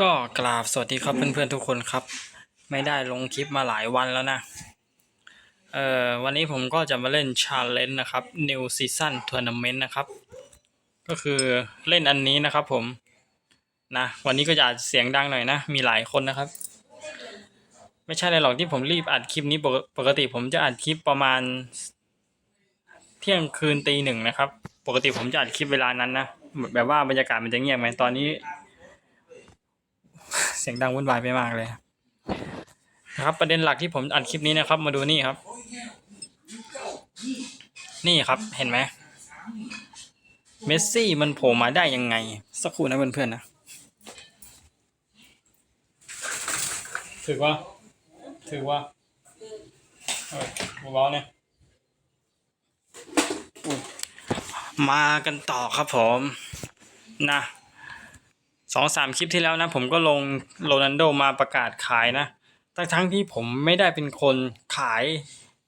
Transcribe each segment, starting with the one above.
ก็กราบสวัสดีครับเพื่อนๆทุกคนครับ ไม่ได้ลงคลิปมาหลายวันแล้วนะ เอ่อวันนี้ผมก็จะมาเล่น Challenge นะครับ New Season Tournament นะครับ ก็คือเล่นอันนี้นะครับผม นะ วันนี้ก็จะอาจเสียงดังหน่อยนะ มีหลายคนนะครับ ไม่ใช่เลยหรอกที่ผมรีบอัดคลิปนี้ปกติผมจะอัดคลิปประมาณ เที่ยงคืนตีหนึ่งนะครับ ปกติผมจะอัดคลิปเวลานั้นนะแบบว่าบรรยากาศมันจะเงียบไหมตอนนี้ สียงดังวุ่นวายไปมากเลยนะครับ ประเด็นหลักที่ผมอัดคลิปนี้นะครับ มาดูนี่ครับ นี่ครับเห็นไหมเมสซี่มันโผล่มาได้ยังไง สักครู่นะเพื่อนๆนะถือว่าถือว่าเออเบาๆเนี่ยอุ๊ยมากันต่อครับผม นะส องสามคลิปที่แล้วนะ ผมก็ลงโรนัลโดมาประกาศขายนะทั้งทั้งที่ผมไม่ได้เป็นคนขาย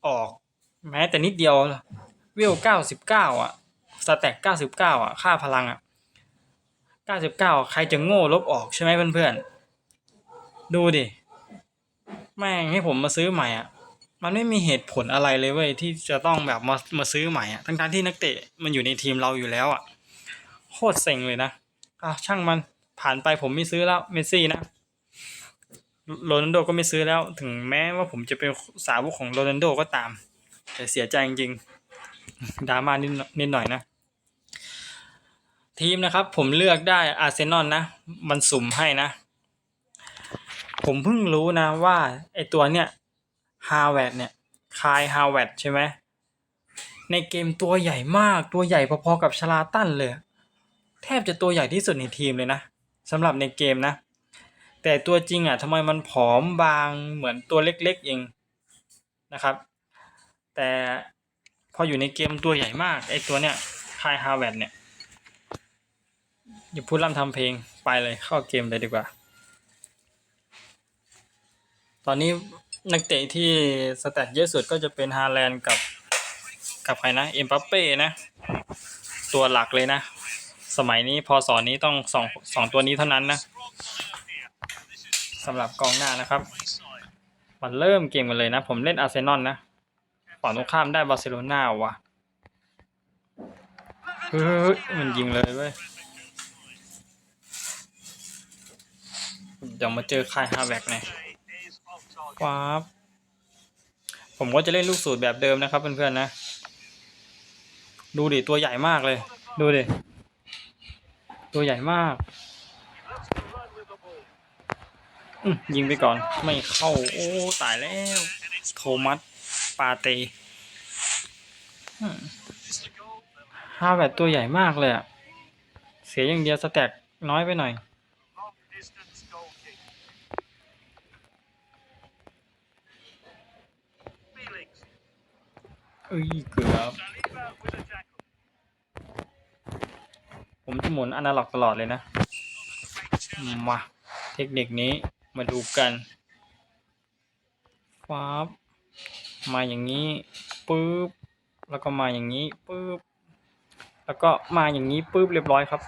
ออก แม้แต่นิดเดียววิวเก้าสิบเก้าอะสแต็กเก้าสิบเก้าอะ ค่าพลังอะเก้าสิบเก้าใครจะโง่ลบออกใช่ไหมเพื่อนๆ ดูดิ แม่งให้ผมมาซื้อใหม่อะ มันไม่มีเหตุผลอะไรเลยเว้ยที่จะต้องแบบมามาซื้อใหม่อะ ทั้งทั้งที่นักเตะมันอยู่ในทีมเราอยู่แล้วอะ โคตรเซ็งเลยนะอะช่างมัน ผ่านไปผมไม่ซื้อแล้วเมสซี่นะโรนัลโดก็ไม่ซื้อแล้ว ถึงแม้ว่าผมจะเป็นสาวกของโรนัลโดก็ตาม แต่เสียใจจริงๆดราม่านิดนิดหน่อยนะ ทีมนะครับ ผมเลือกได้อาร์เซนอลนะ มันสุ่มให้นะ ผมเพิ่งรู้นะว่าไอตัวเนี้ยฮาวเวดเนี่ยคายฮาวเวดใช่ไหมในเกมตัวใหญ่มากตัวใหญ่พอๆกับชลาตันเลย แทบจะตัวใหญ่ที่สุดในทีมเลยนะ สำหรับในเกมนะ แต่ตัวจริงอะทำไมมันผอมบางเหมือนตัวเล็กๆเองนะครับ แต่พออยู่ในเกมตัวใหญ่มากไอตัวเนี้ยคายฮาวเวดเนี่ยอย่าพูดล่ำทำเพลงไปเลยเข้าเกมเลยดีกว่า ตอนนี้นักเตะที่สแตทเยอะสุดก็จะเป็นฮาแลนด์กับกับใครนะเอ็มบัปเป้นะ ตัวหลักเลยนะ สมัยนี้พอสอนนี้ต้องสองสองตัวนี้เท่านั้นนะสำหรับกองหน้านะครับมันเริ่มเกมกันเลยนะ ผมเล่นอาร์เซนอลนะฝั่งตรงข้ามได้บาร์เซโลนาว่ะเฮ้ยมันยิงเลยเว้ยเดี๋ยวมาเจอคายฮาแวกหน่ยว้าบผมก็จะเล่นลูกสูตรแบบเดิมนะครับเพื่อนๆนะ ดูดิตัวใหญ่มากเลย ดูดิ ตัวใหญ่มากยิงไปก่อน ไม่เข้า โอ้ ตายแล้ว โทมัส ปาเตอืมฮาแบบตัวใหญ่มากเลยอะเสียอย่างเดียวสแต็กน้อยไปหน่อย เอ้ยเกือบ ผมจะหมุนอนาล็อกตลอดเลยนะ มา เทคนิคนี้มาดูกันฟ้าบมาอย่างนี้ปุ๊บแล้วก็มาอย่างนี้ปุ๊บแล้วก็มาอย่างนี้ปุ๊บเรียบร้อยครับ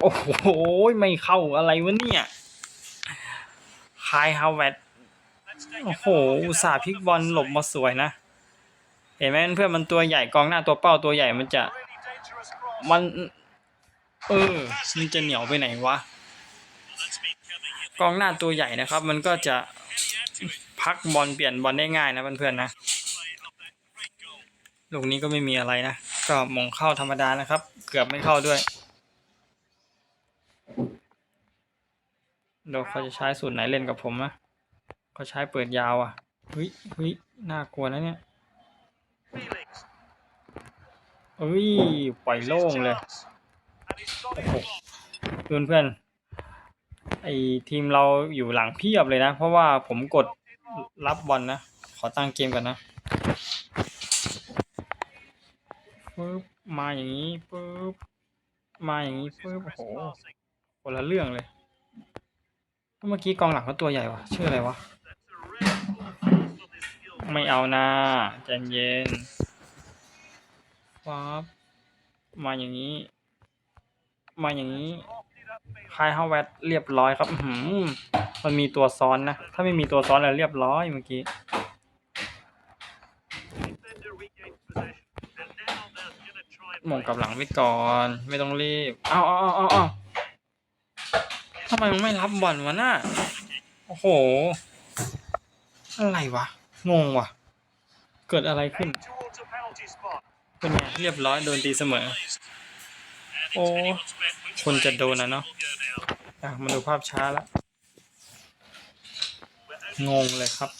โอ้โหไม่เข้าอะไรวะเนี่ยคายฮาวเวดโอ้โหอุตส่าห์พลิกบอลหลบมาสวยนะ เห็นไหมเพื่อนมันตัวใหญ่กองหน้าตัวเป้าตัวใหญ่มันจะ มัน เออ มันจะเหนียวไปไหนวะ กองหน้าตัวใหญ่นะครับ มันก็จะพักบอลเปลี่ยนบอลได้ง่ายนะเพื่อนๆนะ ลูกนี้ก็ไม่มีอะไรนะ ก็มงเข้าธรรมดานะครับ เกือบไม่เข้าด้วยเดี๋ยวเขาจะใช้สูตรไหนเล่นกับผมนะเขาใช้เปิดยาวอะเฮ้ยเฮ้ยน่ากลัวนะเนี่ยเอ้ยปล่อยโล่งเลย เพื่อนเพื่อนไอทีมเราอยู่หลังเพียบเลยนะ เพราะว่าผมกดรับบอลนะขอตั้งเกมก่อนนะปึ๊บมาอย่างนี้ปึ๊บมาอย่างนี้ปึ๊บโอ้โหคนละเรื่องเลยเมื่อกี้กองหลังเขาตัวใหญ่วะชื่ออะไรวะไม่เอานะใจเย็นฟ้าบมาอย่างนี้ มาอย่างนี้คายฮาวเวตเรียบร้อยครับอื้อหือมันมีตัวซ้อนนะ ถ้าไม่มีตัวซ้อนแล้วเรียบร้อยเมื่อกี้หมงกับหลังไว้ก่อน ไม่ต้องรีบ เอาเอาเอาเอาทำไมมึงไม่รับบอลวะน่ะ โอ้โห อะไรวะ งงวะ เกิดอะไรขึ้น เป็นไง เรียบร้อย โดนตีเสมอ โอ้คนจะโดนนะเนาะอะมาดูภาพช้าแล้วงงเลยครับ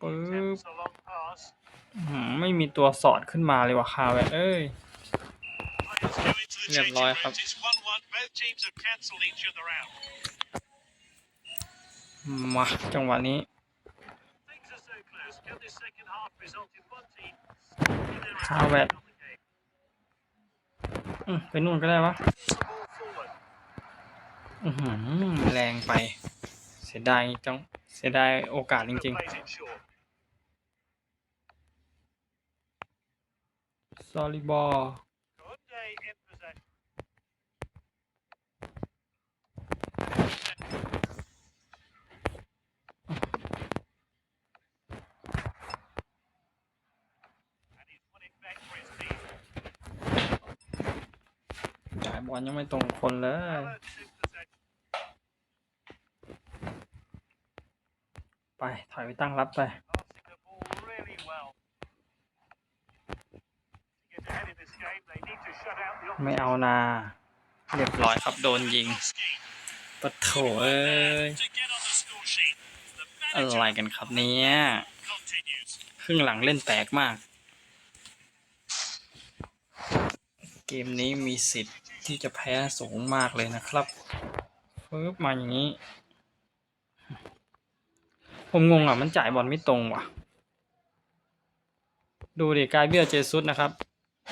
ปึ๊บหือไม่มีตัวสอดขึ้นมาเลยว่ะคาแวเอ้ยเรียบร้อยครับ มาจังหวะนี้ ฮาแวแบบไปนู่นก็ได้วะแรงไป เสียดายจังเสียดายโอกาสจริงๆซอลิบอล บอลยังไม่ตรงคนเลยไปถอยไปตั้งรับไปไม่เอานาเรียบร้อยครับโดนยิงปะโถเอ้ยอะไรกันครับเนี่ยครึ่งหลังเล่นแปลกมาก เกมนี้มีสิทธิ์ ที่จะแพ้สูงมากเลยนะครับปึ๊บมาอย่างนี้ ผมงงอะมันจ่ายบอลไม่ตรงว่ะ ดูดิกายเบียเจซุสนะครับ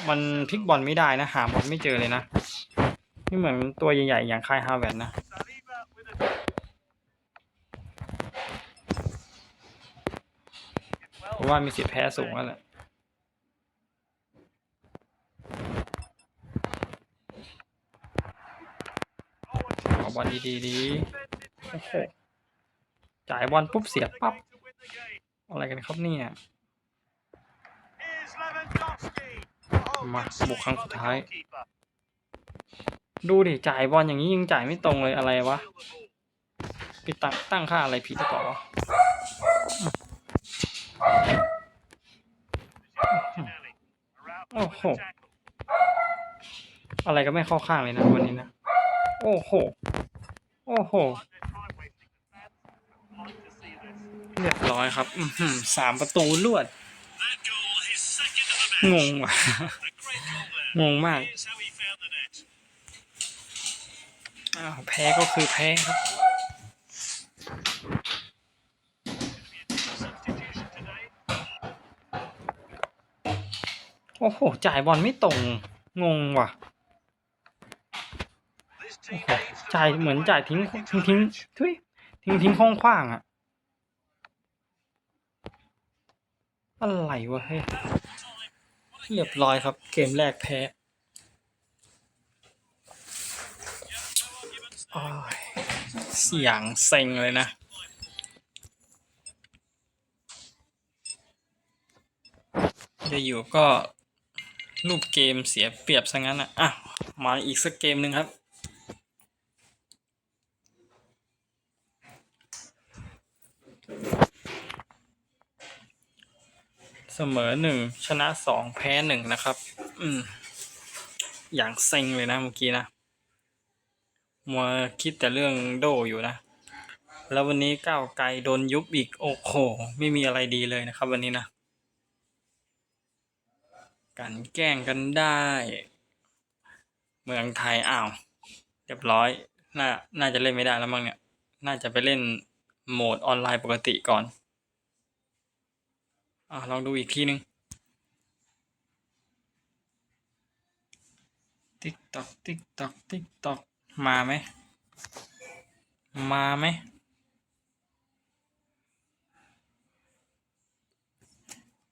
มันพลิกบอลไม่ได้นะ หาบอลไม่เจอเลยนะไม่เหมือนตัวใหญ่ๆอย่างคายฮาแวนนะเพราะว่ามีสิทธิแพ้สูงแล้วแหละ เอา บอลดีๆดีโอ้โหจ่ายบอลปุ๊บเสียปั๊บ อะไรกันครับเนี่ย มาบุกครั้งสุดท้าย ดูดิ จ่ายบอลอย่างนี้ยังจ่ายไม่ตรงเลยอะไรวะไปตั้งตั้งค่าอะไรผิดหรือเปล่าวะโอ้โห อะไรก็ไม่เข้าข้างเลยนะวันนี้นะ โอ้โหโอ้โหเรียบร้อยครับอือหือสามประตูรวด งงว่ะ งงมาก อ้าวแพ้ก็คือแพ้ครับโอ้โห จ่ายบอลไม่ตรง งงว่ะ โอ้โห จ่ายเหมือนจ่ายทิ้งทิ้งทิ้งทุยทิ้งทิ้งห้องขว้างอะอะไรวะเฮ้ยเรียบร้อยครับ เกมแรกแพ้อ้ยเสียงเซ็งเลยนะจะอยู่ก็รูปเกมเสียเปรียบซะงั้นอะอะ มาอีกสักเกมหนึ่งครับ เสมอหนึ่งชนะสองแพ้หนึ่งนะครับ อืม อย่างเซ็งเลยนะเมื่อกี้นะมัวคิดแต่เรื่องโดอยู่นะ แล้ววันนี้ก้าวไกลโดนยุบอีกโอ้โห ไม่มีอะไรดีเลยนะครับ วันนี้นะกันแกล้งกันได้ เมืองไทยอ้าวเรียบร้อย น่า น่าจะเล่นไม่ได้แล้วมั้งเนี่ย น่าจะไปเล่นโหมดออนไลน์ปกติก่อน อ่าลองดูอีกทีหนึ่งติ๊กตอกติ๊กตอกติ๊กตอกมาไหม มาไหม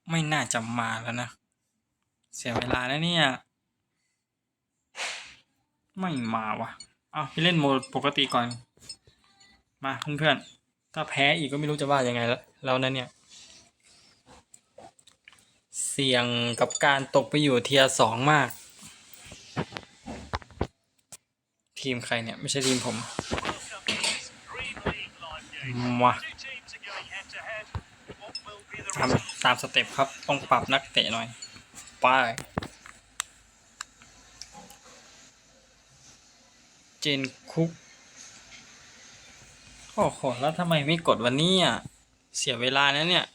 ไม่น่าจะมาแล้วนะ เสียเวลาแล้วเนี่ย ไม่มาวะเอาไปเล่นโหมดปกติก่อน มาเพื่อนๆ ถ้าแพ้อีกก็ไม่รู้จะว่ายังไงแล้วแล้วนะเนี่ย เสี่ยงกับการตกไปอยู่เทียสองมาก ทีมใครเนี่ย ไม่ใช่ทีมผมมาทำตามสเต็ปครับ ต้องปรับนักเตะหน่อย ไป เจนคุกโอ้โหแล้วทำไมไม่กดวันนี้อะ เสียเวลานะเนี่ย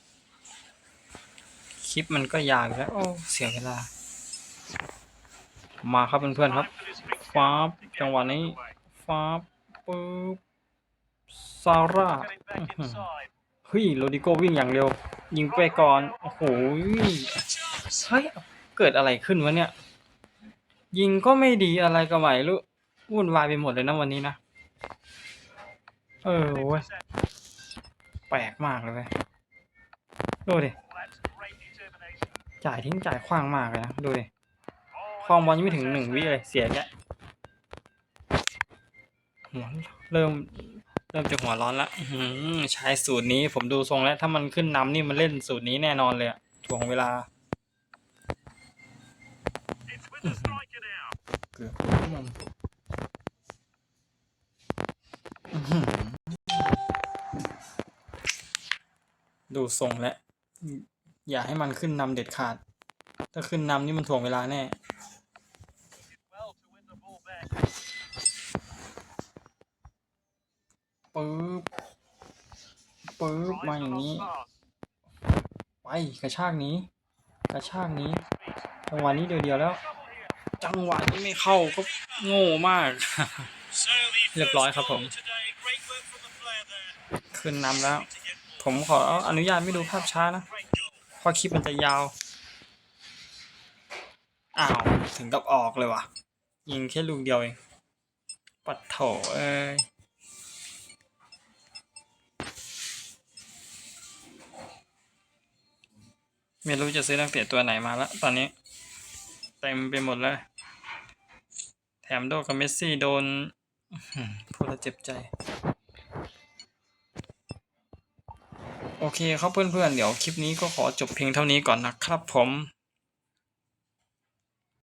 ลิปมันก็ยาวอยู่แล้ว โอ้ เสียเวลา มาครับเพื่อนๆครับฟ้าบจังหวะนี้ฟ้าบปึ๊บซาร่าเฮ้ยโรดิโกวิ่งอย่างเร็ว ยิงไปก่อน โอ้โหเฮ้ย เกิดอะไรขึ้นวะเนี่ย ยิงก็ไม่ดีอะไรก็ไม่รู้วุ่นวายไปหมดเลยนะวันนี้นะ เออเว้ย แปลกมากเลยเว้ย ดูดิ จ่ายทิ้งจ่ายขว้างมากเลยนะดูดิคลองบอลยังไม่ถึงหนึ่งวิเลยเสียแกหัวเริ่มเริ่มจะหัวร้อนละอื้อหือใช้สูตรนี้ผมดูทรงแล้ว ถ้ามันขึ้นนำนี่มันเล่นสูตรนี้แน่นอนเลยถ่วงเวลาเกือบมันดูทรงแล้ว อย่าให้มันขึ้นนำเด็ดขาด ถ้าขึ้นนำนี่มันถ่วงเวลาแน่ ปึ๊บ ปึ๊บ มาอย่างนี้ ไปกระชากนี้ กระชากนี้ จังหวะนี้เดียวๆแล้ว จังหวะนี้ไม่เข้าก็โง่มาก เรียบร้อยครับผม ขึ้นนำแล้ว ผมขออนุญาตไม่ดูภาพช้านะ ราะคลิปมันจะยาว อ้าว ถึงกับออกเลยว่ะ ยิงแค่ลูกเดียวเอง ปัดโถเอ้ยไม่รู้จะซื้อนักเตะตัวไหนมาล้วตอนนี้เต็มไปหมดเลยแถมโดนกับเมสซี่โดนพูดแล้วเจ็บใจ โอเคครับเพื่อนๆเดี๋ยวคลิปนี้ก็ขอจบเพียงเท่านี้ก่อนนะครับผม